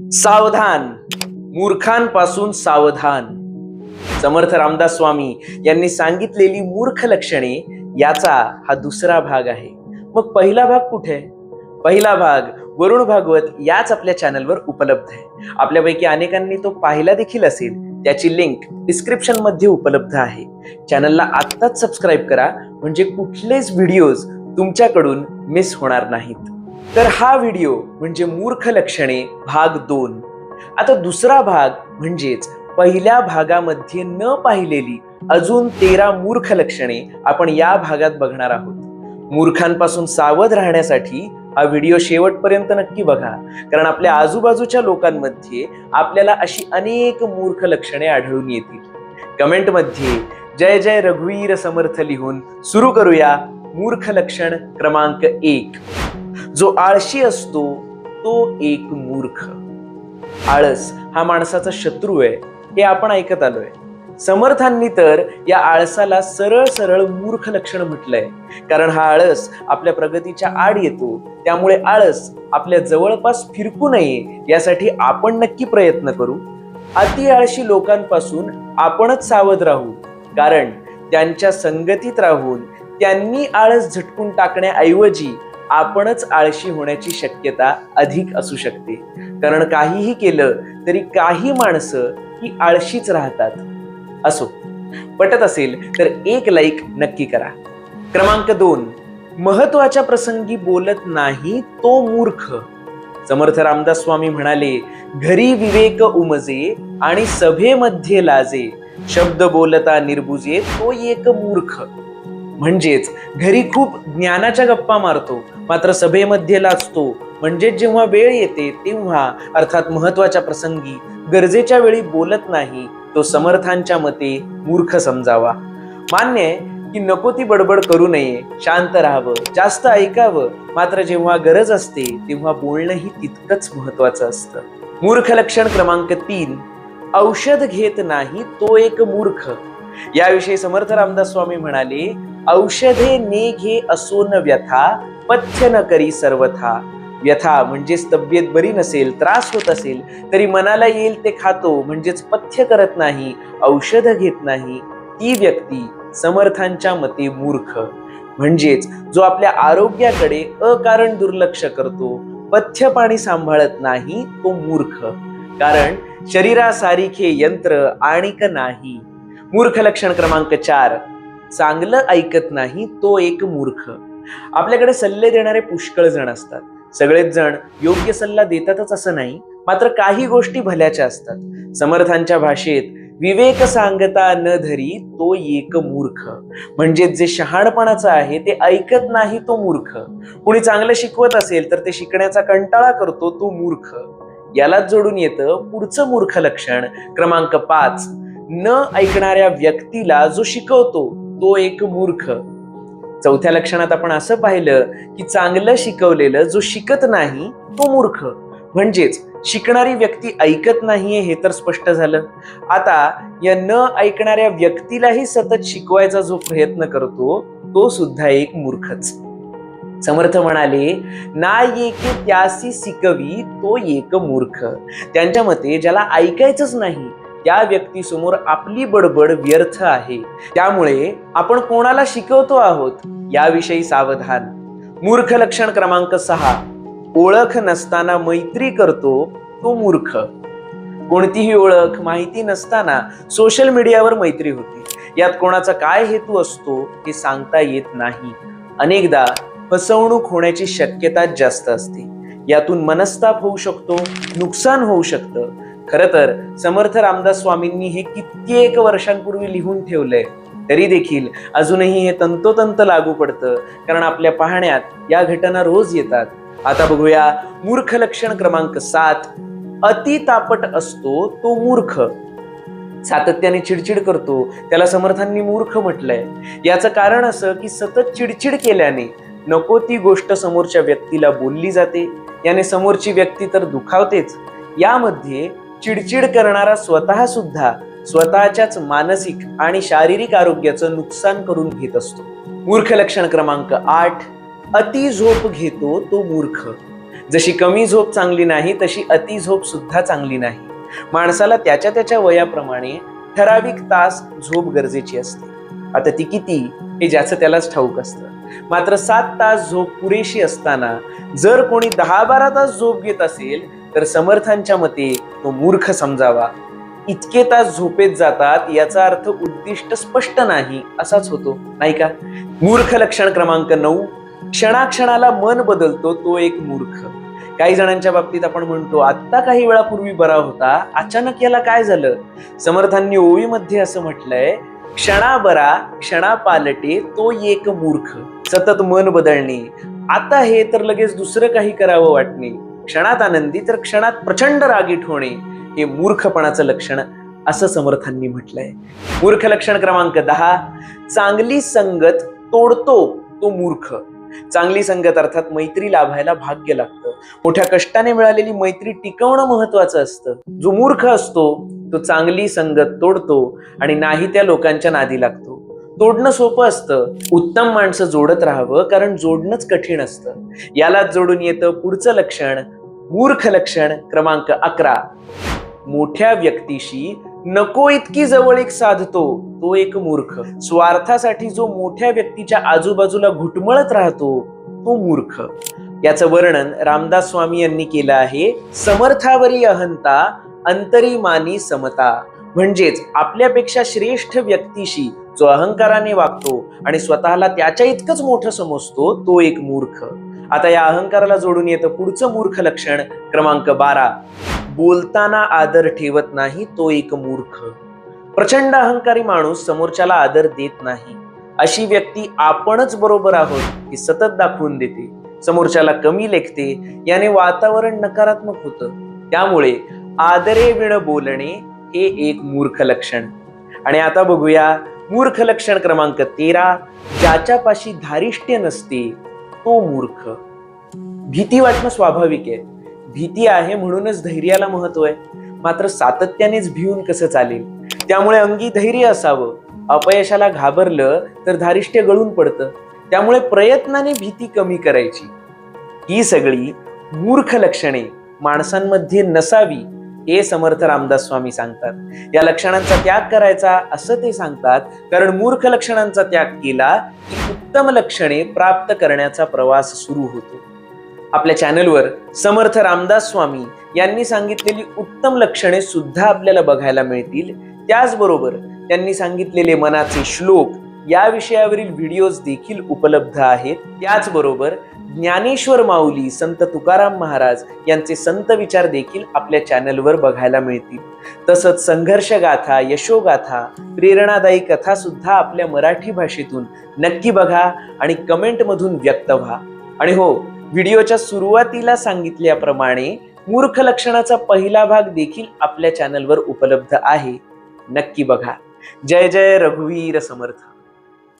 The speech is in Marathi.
सावधान. मूर्खांपासून सावधान. समर्थ रामदास स्वामी यांनी सांगितलेली मूर्ख लक्षणे याचा हा दुसरा भाग आहे. मग पहिला भाग कुठे आहे? पहिला भाग वरुण भागवत याच आपल्या चॅनलवर उपलब्ध आहे. आपल्यापैकी अनेकांनी तो पाहिला देखील असेल. त्याची लिंक डिस्क्रिप्शनमध्ये उपलब्ध आहे. चॅनलला आत्ताच सबस्क्राईब करा म्हणजे कुठलेच व्हिडिओज तुमच्याकडून मिस होणार नाहीत. तर हा व्हिडिओ म्हणजे मूर्ख लक्षणे भाग दोन. आता दुसरा भाग म्हणजेच पहिल्या भागामध्ये न पाहिलेली अजून तेरा मूर्ख लक्षणे आपण या भागात बघणार आहोत. मूर्खांपासून सावध राहण्यासाठी हा व्हिडिओ शेवटपर्यंत नक्की बघा. कारण आपल्या आजूबाजूच्या लोकांमध्ये आपल्याला अशी अनेक मूर्ख लक्षणे आढळून येतील. कमेंटमध्ये जय जय रघुवीर समर्थ लिहून सुरू करूया मूर्ख लक्षण क्रमांक एक. जो आळशी असतो तो एक मूर्ख. आळस हा माणसाचा शत्रू आहे हे आपण ऐकत आलोय. समर्थांनी तर या आळसाला सरळ सरळ मूर्ख लक्षण म्हटलंय. कारण हा आळस आपल्या प्रगतीच्या आड येतो त्यामुळे आळस आपल्या जवळपास फिरकू नये यासाठी आपण नक्की प्रयत्न करू. अति आळशी लोकांपासून आपणच सावध राहू कारण त्यांच्या संगतीत राहून त्यांनी आळस झटकून टाकण्याऐवजी आपणच आळशी होण्याची शक्यता अधिक असू शकते. कारण काहीही केलं तरी काही माणसं ही आळशीच राहतात. असो पटत असेल तर एक लाईक नक्की करा. क्रमांक दोन महत्त्वाच्या प्रसंगी बोलत नाही तो मूर्ख. समर्थ रामदास स्वामी म्हणाले घरी विवेक उमजे आणि सभेमध्ये लाजे. शब्द बोलता निर्बुजे तो एक मूर्ख. म्हणजेच घरी खूप ज्ञानाच्या गप्पा मारतो मात्र सभेमध्ये लाचतो म्हणजे जेव्हा वेळ येते तेव्हा अर्थात महत्त्वाच्या प्रसंगी गरजेच्या वेळी बोलत नाही तो समर्थांच्या मते मूर्ख समजावा. मान्य आहे की नको ती बडबड करू नये शांत राहावं जास्त ऐकावं मात्र जेव्हा गरज असते तेव्हा बोलणंही तितकंच महत्वाचं असतं. मूर्ख लक्षण क्रमांक तीन औषध घेत नाही तो एक मूर्ख. याविषयी समर्थ रामदास स्वामी म्हणाले औषधे ने घे असो न व्यथा पथ्य न करी सर्वथा. व्यथा म्हणजेच तब्येत बरी नसेल त्रास होत असेल तरी मनाला येईल ते खातो म्हणजेच पथ्य करत नाही औषध घेत नाही. ती व्यक्ती समर्थांच्या मते मूर्ख. म्हणजेच जो आपल्या आरोग्याकडे अकारण दुर्लक्ष करतो पथ्य पाणी सांभाळत नाही तो मूर्ख. कारण शरीरासारिखे यंत्र आणिक नाही. मूर्ख लक्षण क्रमांक चार. चांगलं ऐकत नाही तो एक मूर्ख. आपल्याकडे सल्ले देणारे पुष्कळ जण असतात. सगळेच जण योग्य सल्ला देतातच असं नाही मात्र काही गोष्टी भल्याच्या असतात. समर्थांच्या भाषेत विवेक सांगता न धरी तो एक मूर्ख. म्हणजे जे शहाणपणाचं आहे ते ऐकत नाही तो मूर्ख. कुणी चांगलं शिकवत असेल तर ते शिकण्याचा कंटाळा करतो तो मूर्ख. यालाच जोडून येतं पुढचं मूर्ख लक्षण क्रमांक पाच. न ऐकणाऱ्या व्यक्तीला जो शिकवतो तो एक मूर्ख. चौथ्या लक्षणात आपण असं पाहिलं की चांगलं शिकवलेलं जो शिकत नाही तो मूर्ख. म्हणजेच शिकणारी व्यक्ती ऐकत नाहीये हे तर स्पष्ट झालं. आता या न ऐकणाऱ्या व्यक्तीलाही सतत शिकवायचा जो प्रयत्न करतो तो सुद्धा एक मूर्खच. समर्थ म्हणाले ना येके त्यासी शिकवी तो एक मूर्ख. त्यांच्या मते ज्याला ऐकायचंच नाही त्या व्यक्तीसमोर आपली बडबड व्यर्थ आहे. त्यामुळे आपण कोणाला शिकवतो आहोत? याविषयी सावधान. मूर्ख लक्षण क्रमांक सहा. ओळख नसताना मैत्री करतो तो मूर्ख. कोणतीही ओळख माहिती नसताना सोशल मीडियावर मैत्री होती. यात कोणाचा काय हेतू असतो हे सांगता येत नाही. अनेकदा फसवणूक होण्याची शक्यता जास्त असते. यातून मनस्ताप होऊ शकतो नुकसान होऊ शकतं खर तर समर्थ रामदास स्वामींनी हे कित्येक वर्षांपूर्वी लिहून ठेवलंय. तरी देखील अजूनही हे तंतोतंत लागू पडतं कारण आपल्या पाहण्यात या घटना रोज येतात. आता बघूया मूर्ख लक्षण क्रमांक सात अति तापट असतो तो मूर्ख. सातत्याने चिडचिड करतो त्याला समर्थांनी मूर्ख म्हटलंय. याचं कारण असं की सतत चिडचिड केल्याने नको ती गोष्ट समोरच्या व्यक्तीला बोलली जाते याने समोरची व्यक्ती तर दुखावतेच. यामध्ये चिडचिड करणारा स्वतः सुद्धा स्वतःच्याच मानसिक आणि शारीरिक आरोग्याचं नुकसान करून घेत असतो. मूर्ख लक्षण क्रमांक आठ अति झोप घेतो तो मूर्ख. जशी कमी झोप चांगली नाही तशी अति झोप सुद्धा चांगली नाही. माणसाला त्याच्या त्याच्या वयाप्रमाणे ठराविक तास झोप गरजेची असते. आता ती किती हे ज्याचं त्यालाच ठाऊक असतं. मात्र सात तास झोप पुरेशी असताना जर कोणी दहा बारा तास झोप घेत असेल तर समर्थांच्या मते तो मूर्ख समजावा. इतके तास झोपेत जातात याचा अर्थ उद्दिष्ट स्पष्ट नाही असाच होतो. नाही का? मूर्ख लक्षण क्रमांक नऊ. क्षणाक्षणाला मन बदलतो तो एक मूर्ख. काही जणांच्या बाबतीत आपण म्हणतो आत्ता काही वेळापूर्वी बरा होता अचानक याला काय झालं? समर्थांनी ओळीमध्ये असं म्हटलंय क्षणा बरा क्षणा पालटे तो एक मूर्ख. सतत मन बदलणे. आता हे तर लगेच दुसरं काही करावं वाटणे. क्षणात आनंदी तर क्षणात प्रचंड रागीट होणे हे मूर्खपणाचं लक्षण असं समर्थांनी म्हटलंय. मूर्ख लक्षण क्रमांक दहा चांगली संगत तोडतो तो मूर्ख. चांगली संगत अर्थात मैत्री लाभायला भाग्य लागतं. मोठ्या कष्टाने मिळालेली मैत्री टिकवणं महत्वाचं असतं. जो मूर्ख असतो तो चांगली संगत तोडतो आणि नाही त्या लोकांच्या नादी लागतो. तोडणं सोपं असतं. उत्तम माणसं जोडत राहावं कारण जोडणंच कठीण असतं. यालाच जोडून येतं पुढचं लक्षण मूर्ख लक्षण क्रमांक अकरा. मोठ्या व्यक्तीशी नको इतकी जवळीक साधतो तो एक मूर्ख. स्वार्थासाठी जो मोठ्या व्यक्तीच्या आजूबाजूला घुटमळत राहतो तो मूर्ख. याचं वर्णन रामदास स्वामी यांनी केलं आहे. समर्थावरी अहंता अंतरिमानी समता. म्हणजेच आपल्यापेक्षा श्रेष्ठ व्यक्तीशी जो अहंकाराने वागतो आणि स्वतःला त्याच्या इतकंच मोठं समजतो तो एक मूर्ख. आता या अहंकाराला जोडून येतं पुढचं मूर्ख लक्षण क्रमांक बारा. बोलताना आदर ठेवत नाही तो एक मूर्ख. प्रचंड अहंकारी माणूस समोरच्याला आदर देत नाही. अशी व्यक्ती आपणच बरोबर आहोत ही सतत दाखवून देते. समोरच्याला कमी लेखते याने वातावरण नकारात्मक होतं. त्यामुळे आदरे विण बोलणे हे एक मूर्ख लक्षण. आणि आता बघूया मूर्ख लक्षण क्रमांक तेरा ज्याच्यापाशी धारिष्ट्य नसते तो मूर्ख. भीती वाटणं स्वाभाविक आहे. भीती आहे म्हणूनच धैर्याला महत्त्व आहे. मात्र सातत्यानेच भिवून कसं चालेल? त्यामुळे अंगी धैर्य असावं. अपयशाला घाबरलं तर धारिष्ट्य गळून पडतं. त्यामुळे प्रयत्नाने भीती कमी करायची. ही सगळी मूर्ख लक्षणे माणसांमध्ये नसावी. हे समर्थ रामदास स्वामी सांगतात. या लक्षणांचा त्याग करायचा असं ते सांगतात. कारण मूर्ख लक्षणांचा त्याग केला की उत्तम लक्षणे प्राप्त करण्याचा प्रवास सुरू होतो. आपल्या चॅनलवर समर्थ रामदास स्वामी यांनी सांगितलेली उत्तम लक्षणे सुद्धा आपल्याला बघायला मिळतील. त्याचबरोबर त्यांनी सांगितलेले मनाचे श्लोक या विषयावरील व्हिडिओज देखील उपलब्ध आहेत. त्याचबरोबर ज्ञानेश्वर माऊली संत तुकाराम महाराज यांचे संत विचार देखील आपल्या चॅनलवर बघायला मिळतील. तसंच संघर्ष गाथा यशोगाथा प्रेरणादायी कथा सुद्धा आपल्या मराठी भाषेतून नक्की बघा आणि कमेंटमधून व्यक्त व्हा. आणि हो व्हिडिओच्या सुरुवातीला सांगितल्याप्रमाणे मूर्ख लक्षणाचा पहिला भाग देखील आपल्या चॅनलवर उपलब्ध आहे. नक्की बघा. जय जय रघुवीर समर्थ.